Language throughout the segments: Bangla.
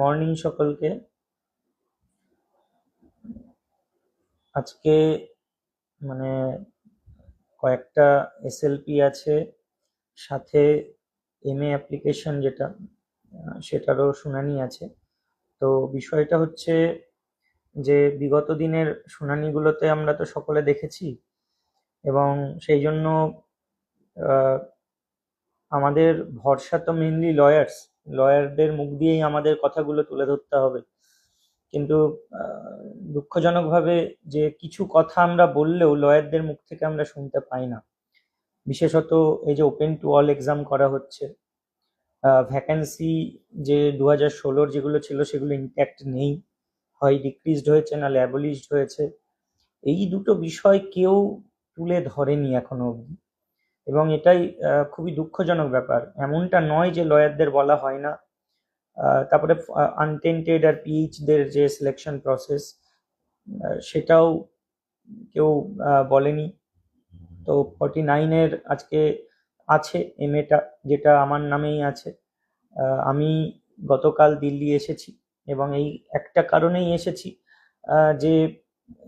মর্নিং সকলকে। আজকে মানে কয়েকটা এসএলপি আছে, সাথে এমএ অ্যাপ্লিকেশন যেটা সেটারও শুনানি আছে। তো বিষয়টা হচ্ছে যে বিগত দিনের শুনানিগুলোতে আমরা তো সকলে দেখেছি, এবং সেই জন্য আমাদের ভরসা তো মেনলি লয়ার্স লয়ারদের মুখ দিয়েই আমাদের কথাগুলো তুলে ধরতে হবে। কিন্তু দুঃখজনকভাবে যে কিছু কথা আমরা বললেও লয়ারদের মুখ থেকে আমরা শুনতে পাই না। বিশেষত এই যে ওপেন টু অল এক্সাম করা হচ্ছে ভ্যাকেন্সি যে দু হাজার ষোলোর যেগুলো ছিল সেগুলো ইনট্যাক্ট নেই। হয় ডিক্রিজড হয়েছে না অ্যাবলিশড হয়েছে। এই দুটো বিষয় কেউ তুলে ধরেনি এখনও অবধি। এবং এটাই খুবই দুঃখজনক ব্যাপার। এমনটা নয় যে লয়ারদের বলা হয় না। তারপরে আনটেন্টেড আর পিএইচদের যে সিলেকশন প্রসেস সেটাও কেউ বলেনি। তো ফর্টি নাইনের আজকে আছে এমএটা যেটা আমার নামেই আছে। আমি গতকাল দিল্লি এসেছি এবং এই একটা কারণেই এসেছি যে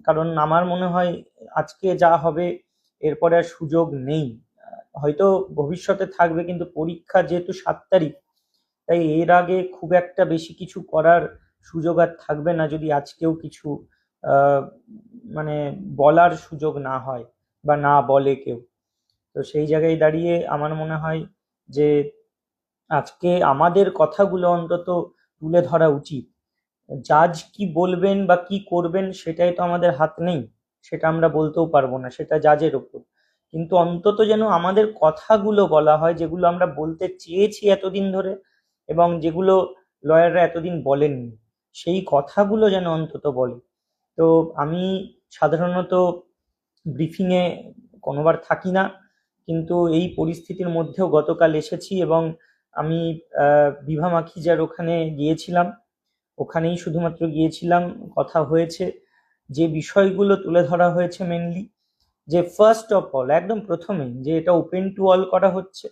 কারণ আমার মনে হয় আজকে যা হবে, এরপরে আর সুযোগ নেই। হয়তো ভবিষ্যতে থাকবে, কিন্তু পরীক্ষা যেহেতু সাত তারিখ, তাই এর আগে খুব একটা বেশি কিছু করার সুযোগ আর থাকবে না যদি আজকেও কিছু মানে বলার সুযোগ না হয় বা না বলে কেউ। তো সেই জায়গায় দাঁড়িয়ে আমার মনে হয় যে আজকে আমাদের কথাগুলো অন্তত তুলে ধরা উচিত। জাজ কি বলবেন বা কি করবেন সেটাই তো আমাদের হাত নেই, সেটা আমরা বলতেও পারব না, সেটা জাজের ওপর। কিন্তু অন্তত যেন আমাদের কথাগুলো বলা হয়, যেগুলো আমরা বলতে চেয়েছি এতদিন ধরে এবং যেগুলো লয়াররা এতদিন বলেননি, সেই কথাগুলো যেন অন্তত বলে। তো আমি সাধারণত ব্রিফিংয়ে কোনোবার থাকি না, কিন্তু এই পরিস্থিতির মধ্যেও গতকাল এসেছি এবং আমি বিভা মাখিজার ওখানে গিয়েছিলাম। ওখানেই শুধুমাত্র গিয়েছিলাম, কথা হয়েছে। যে বিষয়গুলো তুলে ধরা হয়েছে মেনলি যে ফার্স্ট অফ অল একদম প্রথমেই যে এটা ওপেন টু অল করা হচ্ছে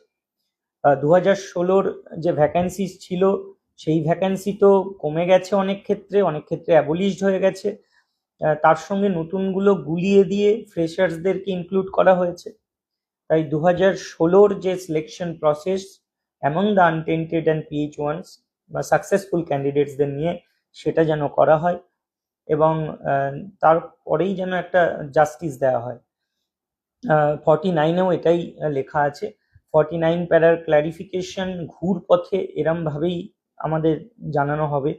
দু হাজার ষোলোর যে ভ্যাকান্সিস ছিল, সেই ভ্যাকান্সি তো কমে গেছে অনেক ক্ষেত্রে অনেক ক্ষেত্রে অ্যাবলিশড হয়ে গেছে। তার সঙ্গে নতুনগুলো গুলিয়ে দিয়ে ফ্রেশার্সদেরকে ইনক্লুড করা হয়েছে। তাই দু হাজার ষোলোর যে selection process among the untainted and PH ones বা সাকসেসফুল ক্যান্ডিডেটসদের নিয়ে সেটা যেন করা হয় এবং তারপরেই যেন একটা জাস্টিস দেওয়া হয়। ফর্টি নাইনেও এটাই লেখা আছে। ফর্টি নাইন প্যারার ক্ল্যারিফিকেশন ঘুর পথে এরমভাবেই আমাদের জানানো হবে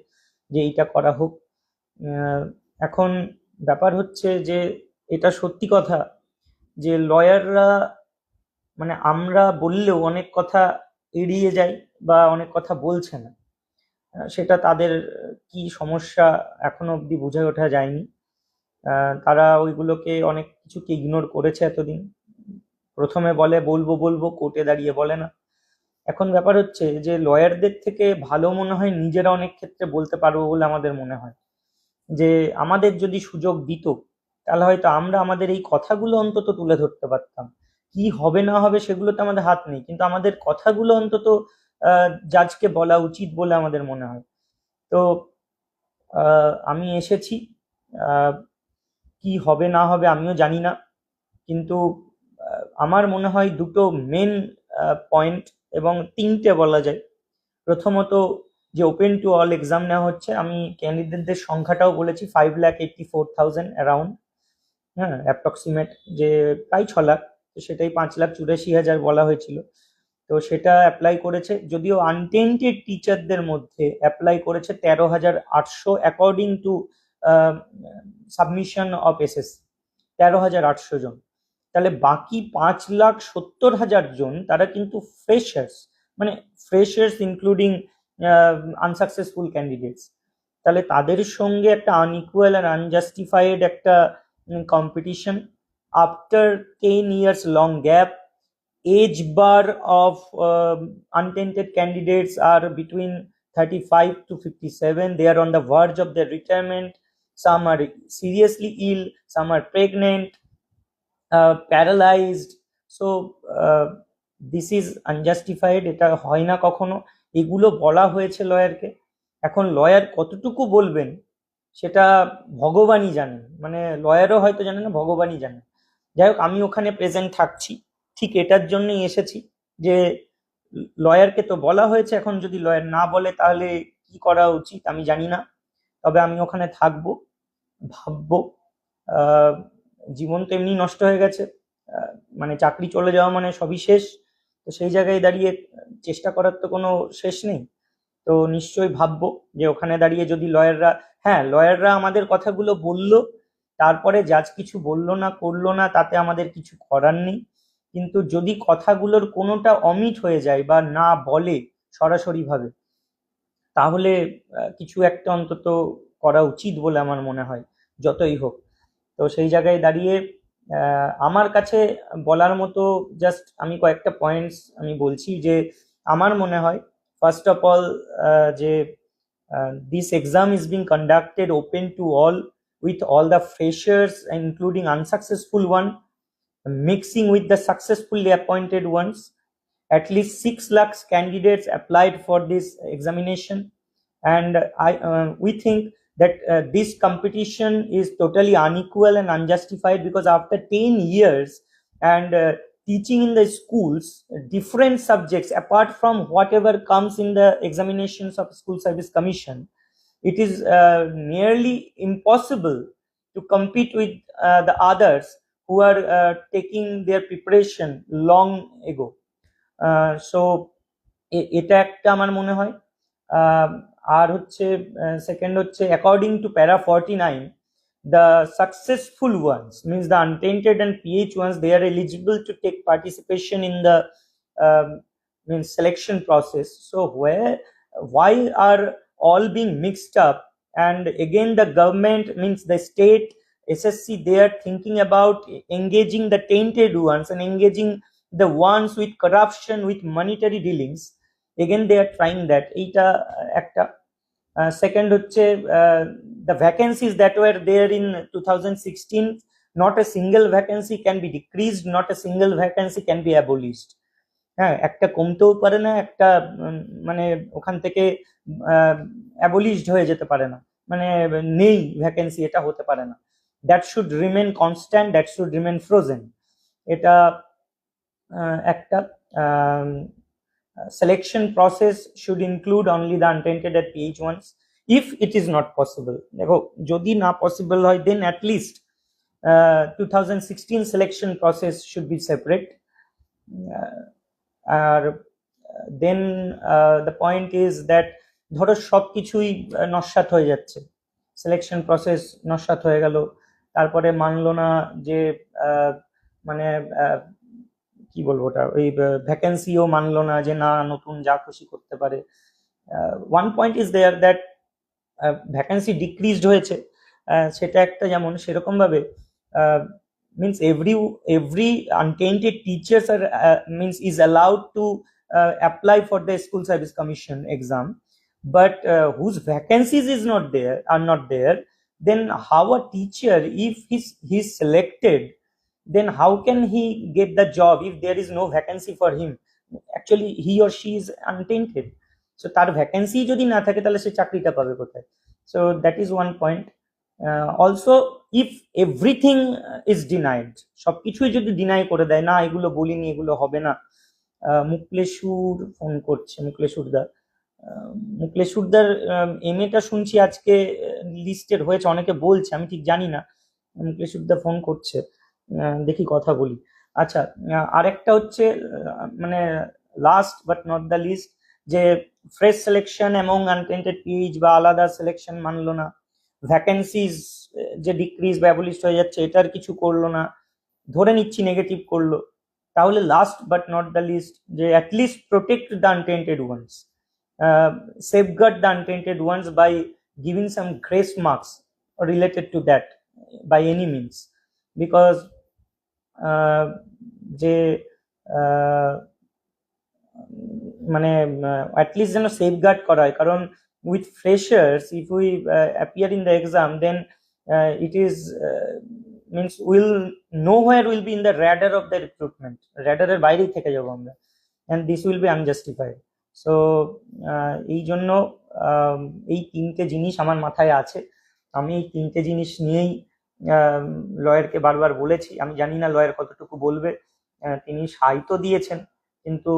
যে এইটা করা হোক। এখন ব্যাপার হচ্ছে যে এটা সত্যি কথা যে লয়াররা মানে আমরা বললেও অনেক কথা এড়িয়ে যায় বা অনেক কথা বলছে না। সেটা তাদের কি সমস্যা এখনও অবধি বুঝে ওঠা যায়নি। তারা ওইগুলোকে অনেক কিছুকে ইগনোর করেছে এতদিন। প্রথমে বলে, বলব বলব কোর্টে দাঁড়িয়ে বলে না। এখন ব্যাপার হচ্ছে যে লয়ারদের থেকে ভালো মনে হয় নিজেরা অনেক ক্ষেত্রে বলতে পারব বলে আমাদের মনে হয়। যে, আমাদের যদি সুযোগ দিত, তাহলে হয়তো আমরা আমাদের এই কথাগুলো অন্তত তুলে ধরতে পারতাম। কি হবে, না হবে সেগুলো তো আমাদের হাত নেই। কিন্তু আমাদের কথাগুলো অন্তত জাজকে বলা উচিত বলে আমাদের মনে হয়। তো আমি এসেছি। কি হবে, না হবে আমিও জানি না। কিন্তু আমার মনে হয় দুটো মেন পয়েন্ট এবং তিনটে বলা যায়। প্রথমত যে ওপেন টু অল এক্সাম নেওয়া হচ্ছে, আমি ক্যান্ডিডেটদের সংখ্যাটাও বলেছি five lakh eighty four thousand around হ্যাঁ অ্যাপ্রক্সিমেট যে প্রায় ছ লাখ, তো সেটাই পাঁচ লাখ চুরাশি হাজার বলা হয়েছিল। তো সেটা অ্যাপ্লাই করেছে, যদিও আনটেন্টেড টিচারদের মধ্যে অ্যাপ্লাই করেছে তেরো হাজার আটশো according to submission of SS তেরো হাজার আটশো জন। তাহলে বাকি পাঁচ লাখ সত্তর হাজার জন তারা কিন্তু ফ্রেশার্স মানে ফ্রেশার্স ইনক্লুডিং আনসাকসেসফুল ক্যান্ডিডেটস তাহলে তাদের সঙ্গে একটা আনইকুয়াল আর আনজাস্টিফাইড একটা competition after ten years long gap age bar of um, untainted candidates are between 35 to 57 they are on the verge of their retirement some are seriously ill some are pregnant uh, paralyzed. So uh, this is unjustified. এটা হয় না কখনো। এগুলো বলা হয়েছে লয়ারকে। এখন লয়ার কতটুকু বলবেন সেটা ভগবানই জানেন। মানে লয়ারও হয়তো জানে না ভগবানই জানে যাই হোক আমি ওখানে প্রেজেন্ট থাকছি। ঠিক এটার জন্যই এসেছি যে লয়ারকে তো বলা হয়েছে। এখন যদি লয়ার না বলে তাহলে কি করা উচিত? আমি জানি না। তবে আমি ওখানে থাকব। ভাববো। জীবন তো এমনি নষ্ট হয়ে গেছে। মানে চাকরি চলে যাওয়া মানে সবই শেষ। তো সেই জায়গায় দাঁড়িয়ে চেষ্টা করার তো কোনো শেষ নেই। তো নিশ্চয়ই ভাববো যে ওখানে দাঁড়িয়ে যদি লয়াররা হ্যাঁ লয়াররা আমাদের কথাগুলো বলল, তারপরে জাজ কিছু বলল না, করল না, তাতে আমাদের কিছু করার নেই। কিন্তু যদি কথাগুলোর কোনোটা অমিট হয়ে যায় বা না বলে সরাসরিভাবে, তাহলে কিছু একটা অন্তত করা উচিত বলে আমার মনে হয় যতই হোক তো সেই জায়গায় দাঁড়িয়ে আমার কাছে বলার মতো জাস্ট আমি কয়েকটা পয়েন্টস আমি বলছি যে আমার মনে হয় ফার্স্ট অফ অল যে this exam is being conducted open to all with all the freshers including unsuccessful one mixing with the successfully appointed ones. At least 6 lakhs candidates applied for this examination. And I, uh, we that uh, this competition is totally unequal and unjustified because after 10 years and uh, teaching in the schools, different subjects apart from whatever comes in the examinations of School Service Commission, it is uh, nearly impossible to compete with uh, the others who are uh, taking their preparation long ago. Uh, so এ- এটা একটা আমার মনে হয় আহ, আর হচ্ছে সেকেন্ড হচ্ছে according to para forty nine the successful ones means the untainted and ph ones they are eligible to take participation in the um, means selection process so where why are all being mixed up and again the government means the state ssc they are thinking about engaging the tainted ones and engaging the ones with corruption with monetary dealings Again they are trying that এইটা একটা। সেকেন্ড হচ্ছে the vacancies that were there in two thousand sixteen not a single vacancy can be decrease not a single vacancy can be abolished হ্যাঁ একটা কমতেও পারে না, একটা মানে ওখান থেকে অ্যাবোলিশড হয়ে যেতে পারে না। মানে নেই ভ্যাকেন্সি এটা হতে পারে না। That should remain constant that should remain frozen এটা একটা selection process should include only the untainted at ph ones if it is not possible দেখো যদি না পসিবল হয় then at least uh, 2016 selection process should be separate uh, R then the point is that ধরো সব কিছুই নস্যাৎ হয়ে যাচ্ছে সিলেকশন প্রসেস নস্যাৎ হয়ে গেল তারপরে মানলো না যে মানে কি বলব ওটা, ওই ভ্যাকেন্সিও মানলো না যে না, নতুন যা খুশি করতে পারে। One point is there that vacancy decreased হয়েছে। সেটা একটা যেমন সেরকমভাবে means every every untainted teachers are means is allowed to apply for the school service commission exam but whose vacancies is not there are not there then how a teacher if his his selected then how can he get the job if there is no vacancy for him? Actually he or she is untainted. So তার ভ্যাকেন্সি যদি না থাকে তাহলে সে চাকরিটা পাবে কোথায়? So that is one point. Uh, also if everything is denied সবকিছুই যদি ডিনাই করে দেয় না এগুলো বলিনি এগুলো হবে না। আহ, মুকলেশুর ফোন করছে মুকলেশুর দা মুকলেশুরদার এম এটা শুনছি আজকে লিস্টেড হয়েছে অনেকে বলছে আমি ঠিক জানি না। মুকলেশুরদা ফোন করছে। দেখি কথা বলি। আচ্ছা আরেকটা হচ্ছে মানে last but not the least যে ফ্রেশ সিলেকশন এবং আনটেন্টেড পিএইচ বা আলাদা সিলেকশন মানলো না। ভ্যাকেন্সিজ যে ডিক্রিজ বা অ্যাবলিস্ট হয়ে যাচ্ছে এটার কিছু করল না। ধরে নিচ্ছি নেগেটিভ করল। তাহলে last but not the least যে at least protect the untainted ones the untainted ones by giving some grace marks related to that by any means because uh, যে মানে অ্যাটলিস্ট যেন সেফগার্ড করা হয়। কারণ with freshers if we appear in the exam then it is means will no where will be in the radar of the recruitment র্যাডারের বাইরেই থেকে যাব আমরা। And this will be unjustified so এই জন্য এই তিনটে জিনিস আমার মাথায় আছে। আমি এই তিনটে জিনিস নিয়েই লয়ারকে বারবার বলেছি, আমি জানি না লয়ার কতটুকু বলবে তিনি সাই দিয়েছেন, কিন্তু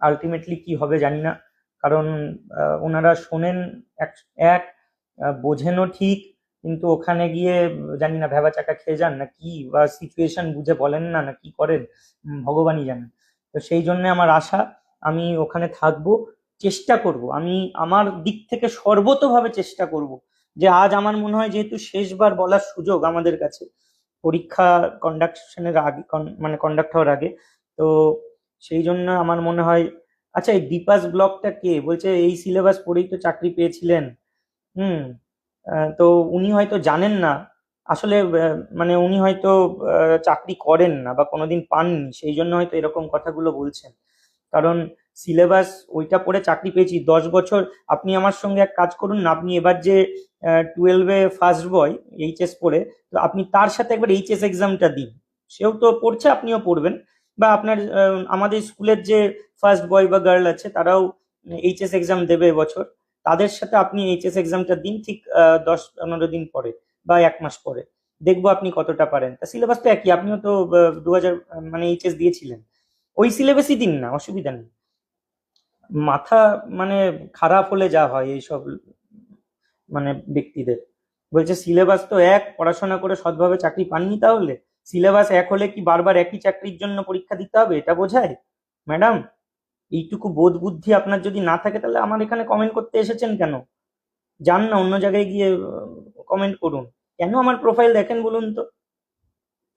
আলটিমেটলি কি হবে জানি না, কারণ ওনারা শোনেন এক এক বোঝেনও ঠিক, কিন্তু ওখানে গিয়ে জানি না ভেবা চাকা খেয়ে যান, না কি বা সিচুয়েশন বুঝে বলেন না না কি করেন ভগবানই জানেন। তো সেই জন্য আমার আশা, আমি ওখানে থাকব, চেষ্টা করব, আমি আমার দিক থেকে সর্বতভাবে চেষ্টা করব যে আজ আমার মনে হয় যেহেতু শেষবার বলার সুযোগ আমাদের কাছে, পরীক্ষা কন্ডাকশনের আগে মানে কন্ডাক্ট হওয়ার আগে, তো সেই জন্য আমার মনে হয় আচ্ছা এই বিপাস ব্লকটা কে? বলছে এই সিলেবাস পড়েই তো চাকরি পেয়েছিলেন। হুম তো উনি হয়তো জানেন না। আসলে মানে উনি হয়তো চাকরি করেন না বা কোনোদিন পাননি, সেই জন্য হয়তো এরকম কথাগুলো বলছেন। কারণ সিলেবাস ওইটা পড়ে চাকরি পেয়েছি, দশ বছর। আপনি আমার সঙ্গে এক কাজ করুন না আপনি এবার যে টুয়েলভে ফার্স্ট বয় এইচএস পড়ে, তো আপনি তার সাথে একবার এইচএস এক্সামটা দিন। সেও তো পড়ছে, আপনিও পড়বেন। বা আপনার আমাদের স্কুলের যে ফার্স্ট বয় বা গার্ল আছে, তারাও এইচএস এক্সাম দেবে এবছর। তাদের সাথে আপনি এইচএস এক্সামটা দিন ঠিক দশ, পনেরো দিন পরে বা এক মাস পরে। দেখব আপনি কতটা পারেন। তা সিলেবাস তো একই, আপনিও তো দু হাজার মানে এইচএস দিয়েছিলেন। ওই সিলেবাসই দিন না, অসুবিধা নেই। মাথা মানে খারাপ হলে যা হয়, এইসব মানে ব্যক্তিদের। বলছে, সিলেবাস তো এক, পড়াশোনা করে সৎভাবে চাকরি পাননি তাহলে? সিলেবাস এক হলে কি বারবার একই চাকরির জন্য পরীক্ষা দিতে হবে? এটা বোঝায়? ম্যাডাম, এইটুকু বোধ বুদ্ধি আপনার যদি না থাকে, তাহলে আমার এখানে কমেন্ট করতে এসেছেন কেন? যান না, অন্য জায়গায় গিয়ে কমেন্ট করুন। কেন আমার প্রোফাইল দেখেন বলুন তো?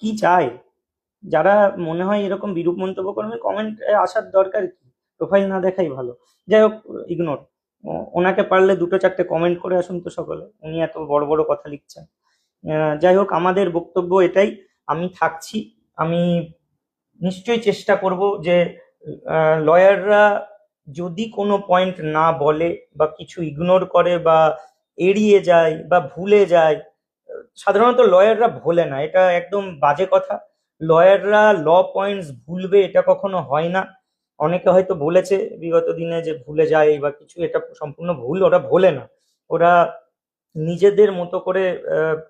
কি চায় যারা মনে হয় এরকম বিরূপ মন্তব্য করবে কমেন্ট আসার দরকার কি? প্রোফাইল না দেখাই ভালো। যাই হোক ইগনোর ওনাকে পারলে দুটো চারটে কমেন্ট করে আসুন তো সকলে। উনি এত বড় বড় কথা লিখছেন। যাই হোক, আমাদের বক্তব্য এটাই। আমি থাকছি। আমি নিশ্চয়ই চেষ্টা করব যে লয়াররা যদি কোনো পয়েন্ট না বলে বা কিছু ইগনোর করে বা এড়িয়ে যায় বা ভুলে যায়, সাধারণত লয়াররা ভোলে না। এটা একদম বাজে কথা। লয়াররা ল পয়েন্টস ভুলবে এটা কখনো হয় না। অনেকে হয়তো বলেছে বিগত দিনে যে ভুলে যায় বা কিছু, এটা সম্পূর্ণ ভুল, ওরা ভোলে না। ওরা নিজেদের মতো করে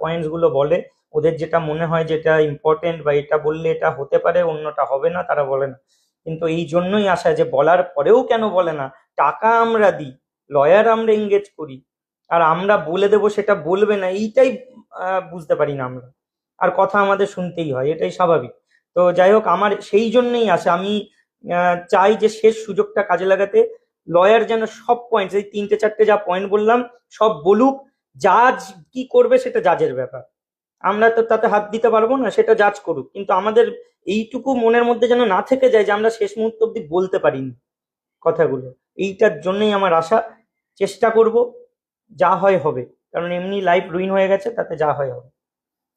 পয়েন্টসগুলো বলে। ওদের যেটা মনে হয় যেটা ইম্পর্টেন্ট বা এটা বললে এটা হতে পারে, অন্যটা হবে না, তারা বলে না। কিন্তু এই জন্যই আশা যে বলার পরেও কেন বলে না? টাকা আমরা দিই লয়ার আমরা এঙ্গেজ করি, আর আমরা বলে দেবো সেটা বলবে না, এইটাই বুঝতে পারি না আমরা। আর কথা আমাদের শুনতেই হয়, এটাই স্বাভাবিক। তো যাই হোক, আমার সেই জন্যই আছে আমি চাই যে শেষ সুযোগটা কাজে লাগাতে। লয়ার যেন সব পয়েন্ট এই তিনটে চারটে যা পয়েন্ট বললাম, সব বলুক জাজ কি করবে সেটা জাজের ব্যাপার। আমরা তো তাতে হাত দিতে পারব না, সেটা জাজ করুক। কিন্তু আমাদের এইটুকু মনের মধ্যে যেন না থেকে যায় যে আমরা শেষ মুহূর্ত অব্দি বলতে পারিনি কথাগুলো। এইটার জন্যই আমার আশা। চেষ্টা করব, যা হয় হবে। কারণ এমনি লাইফ রুইন হয়ে গেছে, তাতে যা হয় হবে।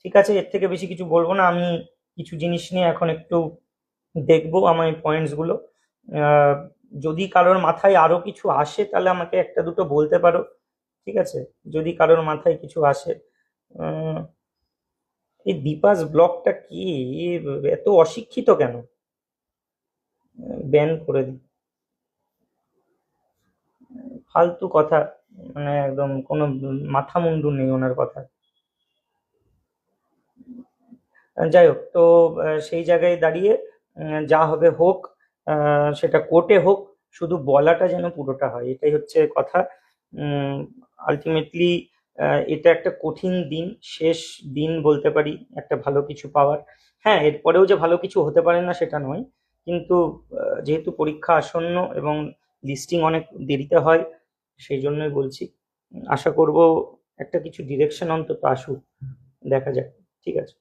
ঠিক আছে, এর থেকে বেশি কিছু বলব না। আমি কিছু জিনিস নিয়ে এখন একটু দেখব আমার পয়েন্টসগুলো যদি কারোর মাথায় আরও কিছু আসে, তাহলে আমাকে একটা দুটো বলতে পারো, ঠিক আছে? যদি কারোর মাথায় কিছু আসে এই দীপাস ব্লগটা কি? এত অশিক্ষিত কেন? ব্যান করে দিই। ফালতু কথা মানে একদম কোনো মাথা মুন্ডু নেই ওনার কথা। যাই হোক, তো সেই জায়গায় দাঁড়িয়ে যা হবে হোক সেটা কোর্টে হোক, শুধু বলাটা যেন পুরোটা হয়, এটাই হচ্ছে কথা। আলটিমেটলি এটা একটা কঠিন দিন, শেষ দিন বলতে পারি, একটা ভালো কিছু পাওয়ার। হ্যাঁ এরপরেও যে ভালো কিছু হতে পারে না, সেটা নয়। কিন্তু যেহেতু পরীক্ষা আসন্ন এবং লিস্টিং অনেক দেরিতে হয়, সেই জন্যই বলছি, আশা করব একটা কিছু ডিরেকশন অন্তত আসুক, দেখা যাক, ঠিক আছে?